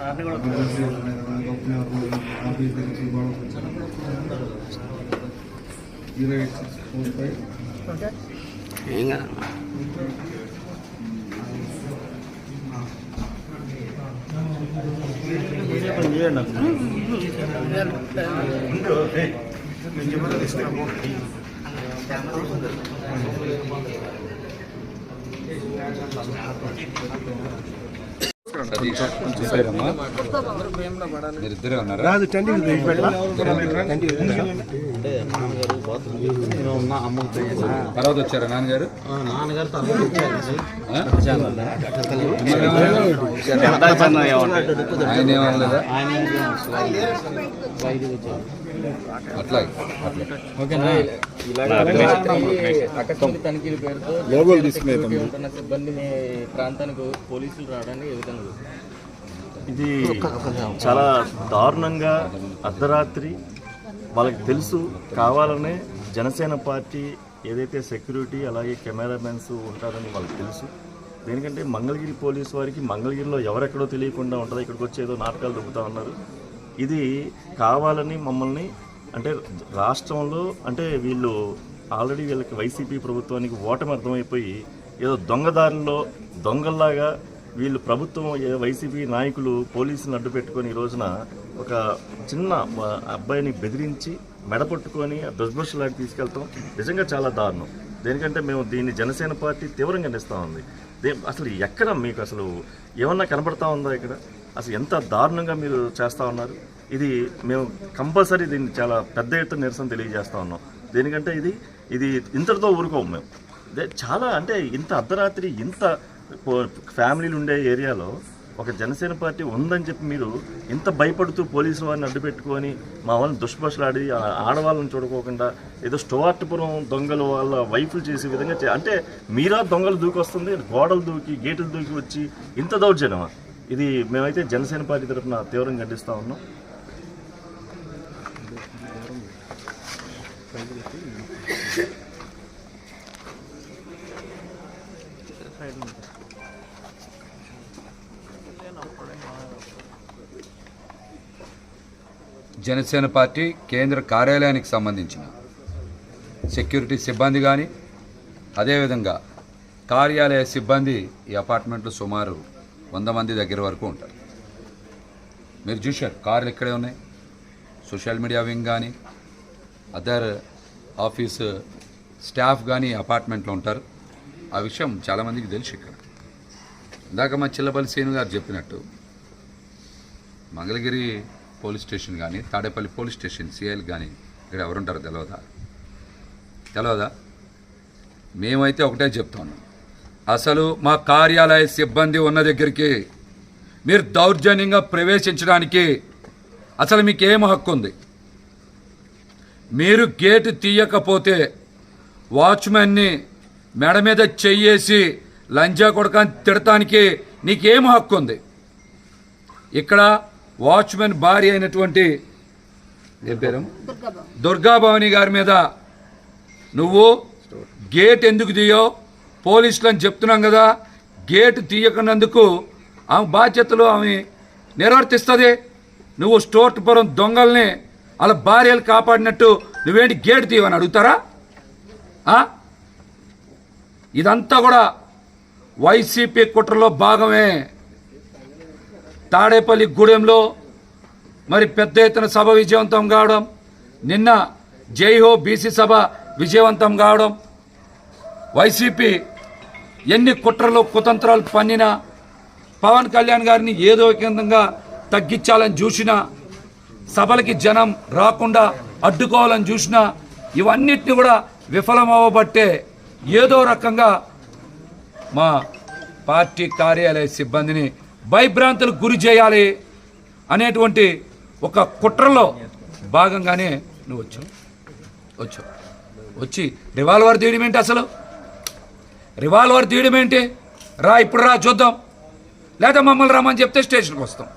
Office దగ్గర గొడవ వచ్చారు zero eight six four five చూసారమ్మా మీరిద్దరే ఉన్నారా రాదు టెంట్ తర్వాత వచ్చారా నాన్నగారు? నాన్నగారు తర్వాత వచ్చారు. ఆ? మిమ్మల్ని ఏమనలేదా? ఆయన ఏమనలేదా అట్లాగే అట్లాగే. ఆకస్మిక తనిఖీల పేరుతో ఉంటున్న సిబ్బందిని ప్రాంతానికి పోలీసులు రావడానికి ఏ విధంగా చూస్తారు? ఇది చాలా దారుణంగా అర్ధరాత్రి వాళ్ళకి తెలుసు కావాలనే జనసేన పార్టీ ఏదైతే సెక్యూరిటీ అలాగే కెమెరామెన్స్ ఉంటారని వాళ్ళకి తెలుసు. దేనికంటే మంగళగిరి పోలీసు వారికి మంగళగిరిలో ఎవరెక్కడో తెలియకుండా ఉంటుంది ఇక్కడికి వచ్చి ఏదో నాటకాలు దొబ్బుతా ఉన్నారు. ఇది కావాలని మమ్మల్ని అంటే రాష్ట్రంలో అంటే వీళ్ళు ఆల్రెడీ వీళ్ళకి వైసీపీ ప్రభుత్వానికి ఓటమి అర్థమైపోయి ఏదో దొంగదారుల్లో దొంగల్లాగా వీళ్ళు ప్రభుత్వం వైసీపీ నాయకులు పోలీసులను అడ్డు పెట్టుకొని ఈ రోజున ఒక చిన్న అబ్బాయిని బెదిరించి మెడపట్టుకొని దుష్భర్షలాగా తీసుకెళ్తాం. నిజంగా చాలా దారుణం. దేనికంటే మేము దీన్ని జనసేన పార్టీ తీవ్రంగా నిస్తూ ఉంది. దే అసలు ఎక్కడ మీకు అసలు ఏమన్నా కనబడతా ఉందా ఇక్కడ? అసలు ఎంత దారుణంగా మీరు చేస్తూ ఉన్నారు? ఇది మేము కంపల్సరీ దీన్ని చాలా పెద్ద ఎత్తున నిరసన తెలియజేస్తూ ఉన్నాం. దేనికంటే ఇది ఇది ఇంతటితో ఊరుకోము మేము. దే- చాలా అంటే ఇంత అర్ధరాత్రి ఇంత ఫ్యామిలీలు ఉండే ఏరియాలో ఒక జనసేన పార్టీ ఉందని చెప్పి మీరు ఇంత భయపడుతూ పోలీసు వారిని అడ్డు పెట్టుకొని మా వాళ్ళని దుష్భషలాడి ఆ ఆడవాళ్ళని చూడుకోకుండా ఏదో స్టోవార్ట్పురం దొంగలు వాళ్ళ వైఫులు చేసే విధంగా అంటే మీరా దొంగలు దూకి వస్తుంది గోడలు దూకి గేటులు దూకి వచ్చి ఇంత దౌర్జన్యమా? ఇది మేమైతే జనసేన పార్టీ తరఫున తీవ్రంగా ఖండిస్తా ఉన్నాం. జనసేన పార్టీ కేంద్ర కార్యాలయానికి సంబంధించిన సెక్యూరిటీ సిబ్బంది కానీ అదేవిధంగా కార్యాలయ సిబ్బంది ఈ అపార్ట్మెంట్లో సుమారు వంద మంది దగ్గర వరకు ఉంటారు. మీరు చూశారు కార్లు ఇక్కడే ఉన్నాయి. సోషల్ మీడియా వింగ్ కానీ అదర్ ఆఫీస్ స్టాఫ్ కానీ అపార్ట్మెంట్లో ఉంటారు. ఆ విషయం చాలామందికి తెలుసు ఇక్కడ. ఇందాక మా చిల్లపల్లి శ్రీను గారు చెప్పినట్టు మంగళగిరి పోలీస్ స్టేషన్ కానీ తాడేపల్లి పోలీస్ స్టేషన్ సిఐలు కానీ ఇక్కడ ఎవరుంటారో తెలియదా తెలియదా మేమైతే ఒకటే చెప్తాను అసలు మా కార్యాలయ సిబ్బంది ఉన్న దగ్గరికి మీరు దౌర్జన్యంగా ప్రవేశించడానికి అసలు మీకు ఏం హక్కు ఉంది మీరు గేటు తీయకపోతే వాచ్మెన్ని మెడ మీద చెయ్యేసి లంజా కొడకాన్ని తిడటానికి నీకేం హక్కు ఉంది ఇక్కడ వాచ్మెన్ భార్య అయినటువంటి ఏ పేరు? దుర్గాభవాని. గారి మీద నువ్వు గేట్ ఎందుకు తీయో పోలీసులు అని చెప్తున్నాం కదా గేట్ తీయకున్నందుకు ఆమె బాధ్యతలు ఆమె నిర్వర్తిస్తుంది. నువ్వు స్టోర్పురం దొంగల్ని వాళ్ళ భార్యలు కాపాడినట్టు నువ్వేంటి గేట్ తీయవని అడుగుతారా? ఇదంతా కూడా వైసీపీ కుట్రలో భాగమే. తాడేపల్లి గూడెంలో మరి పెద్ద ఎత్తున సభ విజయవంతం కావడం నిన్న జైహో బీసీ సభ విజయవంతం కావడం వైసీపీ ఎన్ని కుట్రలు కుతంత్రాలు పన్నినా పవన్ కళ్యాణ్ గారిని ఏదో కేంద్రంగా తగ్గించాలని చూసినా సభలకి జనం రాకుండా అడ్డుకోవాలని చూసినా ఇవన్నిటిని కూడా విఫలమవ్వబట్టే ఏదో రకంగా మా పార్టీ కార్యాలయ సిబ్బందిని భయభ్రాంతులకు గురి చేయాలి అనేటువంటి ఒక కుట్రలో భాగంగానే నువ్వు వచ్చావు. వచ్చావు. వచ్చి రివాల్వర్ తీయడం ఏంటి అసలు? రివాల్వర్ తీయడం ఏంటి? రా ఇప్పుడు రా చూద్దాం. లేదా మమ్మల్ని రమ్మని చెప్తే స్టేషన్కి వస్తాం.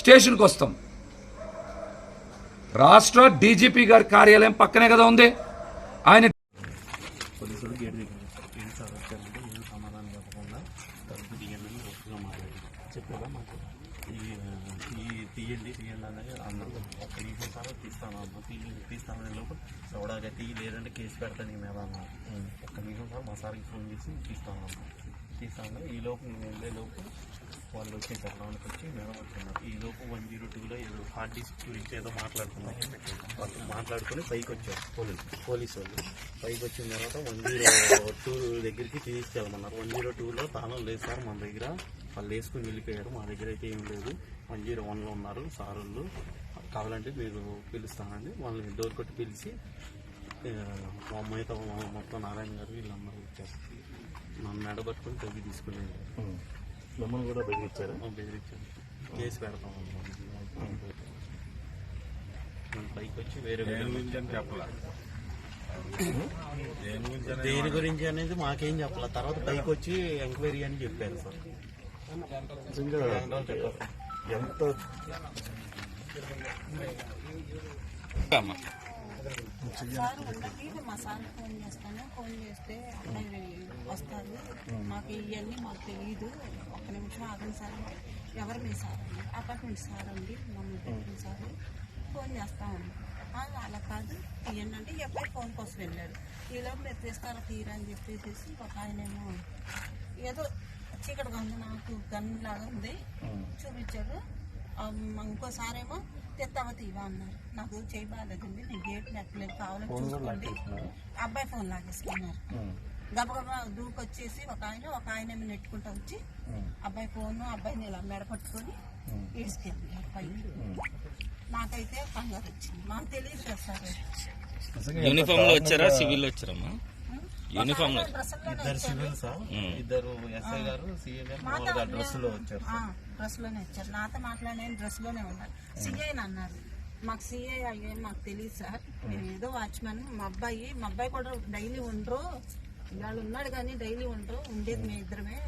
స్టేషన్కి వస్తాం. రాష్ట్ర డీజీపీ గారి కార్యాలయం పక్కనే కదా ఉంది. ఆయన పోలీసులు గేట్ దగ్గర ఏం సమాధానం చెప్పకుండా తలుపు తీయండి అని గట్టిగా మాట్లాడి. చెప్పారా మాకు? ఈ తీయండి తీయండి అనేది నిమిషం సార్ తీస్తాను అన్న తీయండి తీస్తామనే లోపు సౌడాగా తీయి లేదంటే కేసు పెడతాను నీ మీద ఒక్క నిమిషం సార్ మా సార్కి ఫోన్ చేసి తీస్తాను అన్న తీసాము ఈ లోపు నేను వెళ్ళే లోపు వాళ్ళు వచ్చే లోనికి వచ్చి మేడం వచ్చున్నారు ఈ లోపు వన్ జీరో టూలో ఏదో హార్డ్ డిస్క్ గురించి ఏదో మాట్లాడుకున్నాం వాళ్ళు మాట్లాడుకుని పైకి వచ్చారు పోలీసు పోలీసు వాళ్ళు. పైకి వచ్చిన తర్వాత వన్ జీరో టూ దగ్గరికి తీసుకెళ్ళమన్నారు. వన్ జీరో టూలో తాళం లేదు సార్ మన దగ్గర వాళ్ళు వేసుకుని వెళ్ళిపోయారు. మా దగ్గర అయితే ఏం లేదు. వన్ జీరో వన్లో ఉన్నారు సార్ వాళ్ళు కావాలంటే మీరు పిలుస్తానండి. వాళ్ళని డోర్ కొట్టి పిలిచి మా అమ్మాయితో మా- మొత్తం నారాయణ గారు వీళ్ళందరూ వచ్చారు. నన్ను మెడబట్టుకొని తగ్గి తీసుకుని మిమ్మల్ని కూడా బెదిరించారా? బెదిరించాను. కేసు పెడతాం నేను పైకి వచ్చి వేరే వేరే దేని గురించి అనేది మాకేం చెప్పాలి? తర్వాత పైకి వచ్చి ఎంక్వైరీ అని చెప్పారు సార్. నిజంగా ఎంత సార్ ఉండకి మా సార్ ఫోన్ చేస్తాను. ఫోన్ చేస్తే అబ్బాయి వస్తారు మాకు ఇవన్నీ మాకు తెలియదు ఒక్క నిమిషం ఆగండి సార్. ఎవరు మీ సార్ అండి? అపార్ట్మెంట్ సార్ అండి. మమ్మల్ని పెట్టిన సార్. ఫోన్ చేస్తామండి "ఆ, అలా కాదు. ఈ అబ్బాయి ఫోన్ కోసం వెళ్ళాడు. ఈలోపు మీరు తీస్తారా తీరా అని చెప్పేసి ఒక ఆయనేమో ఏదో చీకటిగా ఉంది నాకు గన్ లాగా ఉంది. చూపించాడు. ఆ, ఇంకోసారేమో తెస్తావా తీవా అన్నారు. నాకు చేయి బాగాలేదండి నేను గేట్ నెట్టలేదు. కావాలని చూసుకోండి. అబ్బాయి ఫోన్ లాగేసుకున్నారు. గబగబా దూకొచ్చేసి ఒక ఆయన ఒక ఆయన నెట్టుకుంటా వచ్చి అబ్బాయి ఫోన్ అబ్బాయిని ఇలా మెడ పట్టుకొని తీసుకెళ్ళి పైకి. నాకైతే కంగారు వచ్చింది. మాకు తెలియదు కదా సార్. యూనిఫామ్లో వచ్చారా? సివిల్ వచ్చారమ్మా? యూనిఫామ్లో ఇద్దరు సివిల్ సార్ ఇద్దరు ఎస్ఐ గారు సిఏ గారు మామూలుగా డ్రెస్సులో వచ్చారు డ్రెస్లోనే వచ్చారు నాతో మాట్లాడే డ్రెస్లోనే ఉన్నారు. సిఐ అన్నారు. మాకు సిఐ అయ్యే మాకు తెలియదు సార్. మేము ఏదో వాచ్మెన్ మా అబ్బాయి మా అబ్బాయి కూడా డైలీ ఉండరు. ఇవాళ ఉన్నాడు కానీ డైలీ ఉండరు. ఉండేది మేము ఇద్దరమే.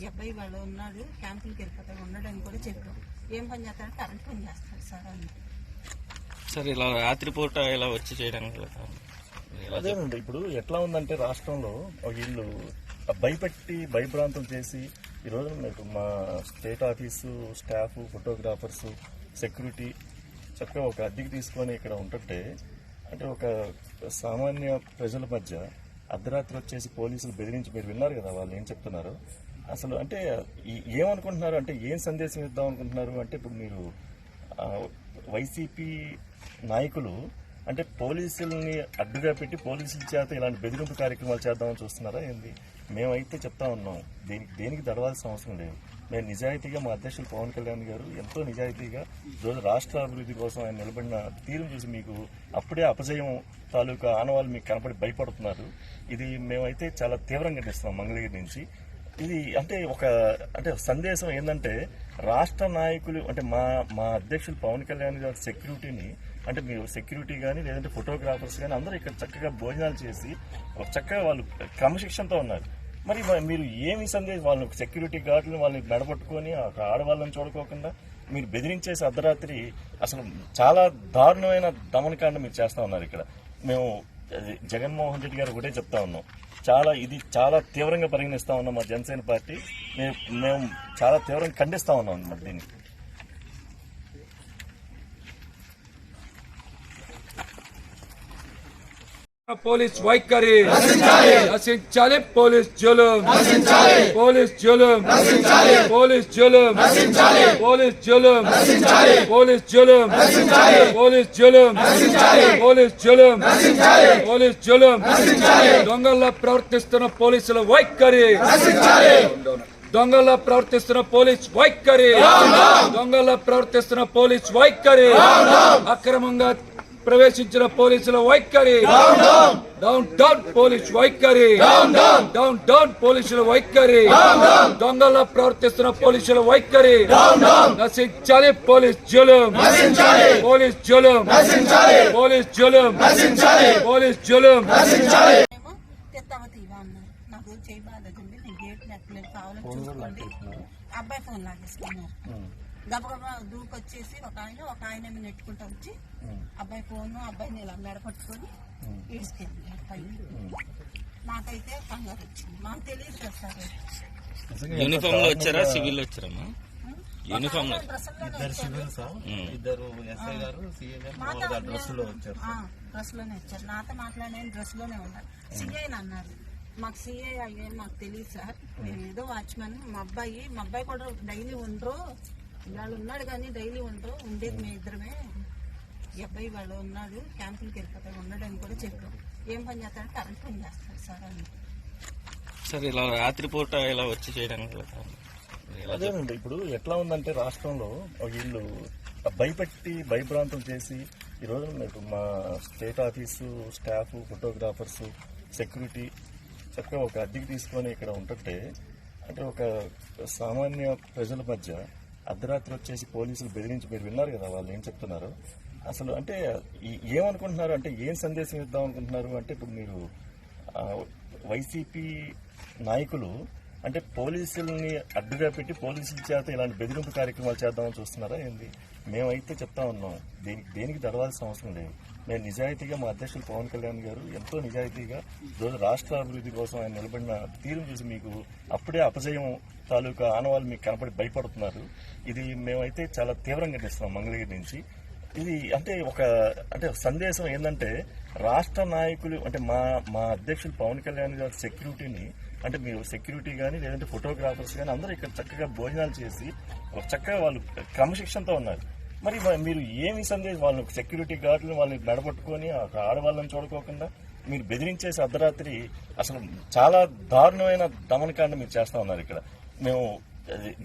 ఈ అబ్బాయి వాళ్ళు ఉన్నాడు. క్యాంపులకి వెళ్ళిపోతాడు. ఉన్నాడు అని కూడా చెప్పారు ఏం పని చేస్తాడు? కరెంట్ పని చేస్తాడు సార్ అని. సార్ ఇలా రాత్రిపూట ఇలా వచ్చి చేయడానికి అదేనండి. ఇప్పుడు ఎట్లా ఉందంటే రాష్ట్రంలో వీళ్ళు భయపెట్టి భయభ్రాంతం చేసి ఈ మీకు మా state office staff photographers security చక్కగా ఒక అద్దెకి తీసుకొని ఇక్కడ ఉంటుంటే అంటే ఒక సామాన్య ప్రజల మధ్య అర్ధరాత్రి వచ్చేసి పోలీసులు బెదిరించి మీరు విన్నారు కదా వాళ్ళు ఏం చెప్తున్నారు? అసలు అంటే ఏమనుకుంటున్నారు? అంటే ఏం సందేశం ఇద్దాం అనుకుంటున్నారు? అంటే ఇప్పుడు మీరు వైసీపీ నాయకులు అంటే పోలీసుల్ని అడ్డుగా పెట్టి పోలీసుల చేత ఇలాంటి బెదిరింపు కార్యక్రమాలు చేద్దామని చూస్తున్నారా ఏంది? మేమైతే చెప్తా ఉన్నాం. దీనికి దేనికి దడవాల్సిన అవసరం లేదు. మేము నిజాయితీగా మా అధ్యక్షులు పవన్ కళ్యాణ్ గారు ఎంతో నిజాయితీగా ఈరోజు రాష్ట్ర అభివృద్ధి కోసం ఆయన నిలబడిన తీరును చూసి మీకు అప్పుడే అపజయం తాలూకా ఆనవాళ్ళు మీకు కనపడి భయపడుతున్నారు. ఇది మేమైతే చాలా తీవ్రంగా ఖండిస్తున్నాం మంగళగిరి నుంచి. ఇది అంటే ఒక అంటే సందేశం ఏంటంటే రాష్ట్ర నాయకులు అంటే మా మా అధ్యక్షులు పవన్ కళ్యాణ్ గారి సెక్యూరిటీని అంటే మీరు సెక్యూరిటీ కానీ లేదంటే ఫోటోగ్రాఫర్స్ కానీ అందరూ ఇక్కడ చక్కగా భోజనాలు చేసి ఒక చక్కగా వాళ్ళు క్రమశిక్షణతో ఉన్నారు. మరి మీరు ఏమి సందేశం వాళ్ళు సెక్యూరిటీ గార్డులు వాళ్ళని నడబట్టుకొని ఆడవాళ్ళని చూడకోకుండా మీరు బెదిరించేసి అర్ధరాత్రి అసలు చాలా దారుణమైన దమనకాండ మీరు చేస్తూ ఉన్నారు ఇక్కడ. మేము జగన్మోహన్ రెడ్డి గారు ఒకటే చెప్తా ఉన్నాం. చాలా ఇది చాలా తీవ్రంగా పరిగణిస్తా ఉన్నాం మా జనసేన పార్టీ. మేము మేము చాలా తీవ్రంగా ఖండిస్తా ఉన్నాం అన్నమాట దీన్ని. పోలీస్ వైఖరి. నశించాలి పోలీస్ జులుం. పోలీస్ జులుం. పోలీస్ జులుం. పోలీస్ జులుం. పోలీస్ జులుం. పోలీస్ జులుం. పోలీస్ జులుం. పోలీస్ జులుం. దొంగల్లో ప్రవర్తిస్తున్న పోలీసుల వైఖరి. దొంగల్లా ప్రవర్తిస్తున్న పోలీస్ వైఖరి. దొంగల్లా ప్రవర్తిస్తున్న పోలీస్ వైఖరి. అక్రమంగా ప్రవేశించిన పోలీసుల వైఖరి. డౌన్ డౌన్ పోలీస్ వైఖరి. డౌన్ డౌన్ పోలీసుల వైఖరి. దొంగల్లా ప్రవర్తిస్తున్న పోలీసుల వైఖరి. నశించాలి పోలీస్ జులుం. పోలీస్ జులుం. పోలీస్ జులుం. పోలీస్ జులుం. నాకు చేయి నేను గేట్ కావాలని చూసుకోండి. అబ్బాయి ఫోన్ లాగేసుకున్నారు గబగబా దూకొచ్చేసి ఒక ఆయన ఒక ఆయన నెట్టుకుంటా వచ్చి అబ్బాయి ఫోన్ అబ్బాయిని ఇలా మెడ పట్టుకొని తీసుకెళ్ళి పైకి. నాకైతే కంగారు వచ్చింది. మాకు తెలియదు కదా సార్. యూనిఫామ్లో వచ్చారా? సివిల్ వచ్చారమ్మా యూనిఫామ్ ఇద్దరు సివిల్ సార్ ఇద్దరు ఎస్ఐ గారు సిఏ గారు డ్రెస్లో వచ్చారు. డ్రెస్లోనే వచ్చారు. నాతో మాట్లాడిన డ్రెస్లోనే ఉన్నారు. సిఐ అన్నారు. మాకు సిఐ అయ్యే మాకు తెలియదు సార్. నేను ఏదో వాచ్మెన్ మా అబ్బాయి మా అబ్బాయి కూడా డైలీ ఉండరు. ఇవాళ ఉన్నాడు కానీ డైలీ ఉండరు ఉండేది మీ ఇద్దరమే. ఈ అబ్బాయి వాళ్ళు ఉన్నాడు క్యాంపులకి వెళ్ళిపోతాడు ఉండడని కూడా చెప్పారు ఏం పని చేస్తాడు? కరెంట్ పని చేస్తాడు సార్ అని. సార్ ఇలా రాత్రిపూట ఇలా వచ్చి చేయడానికి అదేనండి ఇప్పుడు ఎట్లా ఉందంటే రాష్ట్రంలో వీళ్ళు భయపెట్టి భయభ్రాంతం చేసి ఈ రోజు మీకు మా state office staff photographers security చక్కగా ఒక అద్దెకి తీసుకొని ఇక్కడ ఉంటుంటే అంటే ఒక సామాన్య ప్రజల మధ్య అర్ధరాత్రి వచ్చేసి పోలీసులు బెదిరించి మీరు విన్నారు కదా వాళ్ళు ఏం చెప్తున్నారు? అసలు అంటే ఏమనుకుంటున్నారు? అంటే ఏం సందేశం ఇద్దాం అనుకుంటున్నారు? అంటే ఇప్పుడు మీరు వైసీపీ నాయకులు అంటే పోలీసుల్ని అడ్డుగా పెట్టి పోలీసుల చేత ఇలాంటి బెదిరింపు కార్యక్రమాలు చేద్దామని చూస్తున్నారా ఏంది? మేమైతే చెప్తా ఉన్నాం. దీనికి దేనికి దడవాల్సిన అవసరం లేదు. నేను నిజాయితీగా మా అధ్యక్షులు పవన్ కళ్యాణ్ గారు ఎంతో నిజాయితీగా రాష్ట్ర అభివృద్ధి కోసం ఆయన నిలబడిన తీరు చూసి మీకు అప్పుడే అపజయం తాలూకా ఆనవాళ్ళు మీకు కనపడి భయపడుతున్నారు. ఇది మేమైతే చాలా తీవ్రంగా ఖండిస్తున్నాం మంగళగిరి నుంచి. ఇది అంటే ఒక అంటే సందేశం ఏంటంటే రాష్ట్ర నాయకులు అంటే మా మా అధ్యక్షులు పవన్ కళ్యాణ్ గారి సెక్యూరిటీని అంటే మీరు సెక్యూరిటీ కానీ లేదంటే ఫోటోగ్రాఫర్స్ కానీ అందరూ ఇక్కడ చక్కగా భోజనాలు చేసి ఒక చక్కగా వాళ్ళు క్రమశిక్షణతో ఉన్నారు. మరి మీరు ఏమి సందేశం వాళ్ళు సెక్యూరిటీ గార్డులు వాళ్ళని నడబట్టుకొని ఆడవాళ్ళని చూడకోకుండా మీరు బెదిరించేసి అర్ధరాత్రి అసలు చాలా దారుణమైన దమనకాండ మీరు చేస్తూ ఉన్నారు ఇక్కడ. మేము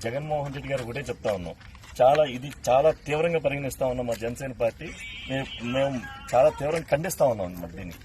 జగన్మోహన్ రెడ్డి గారు ఒకటే చెప్తా ఉన్నాం. చాలా ఇది చాలా తీవ్రంగా పరిగణిస్తా ఉన్నాం మా జనసేన పార్టీ. మేము మేము చాలా తీవ్రంగా ఖండిస్తా ఉన్నాం అన్నమాట దీన్ని.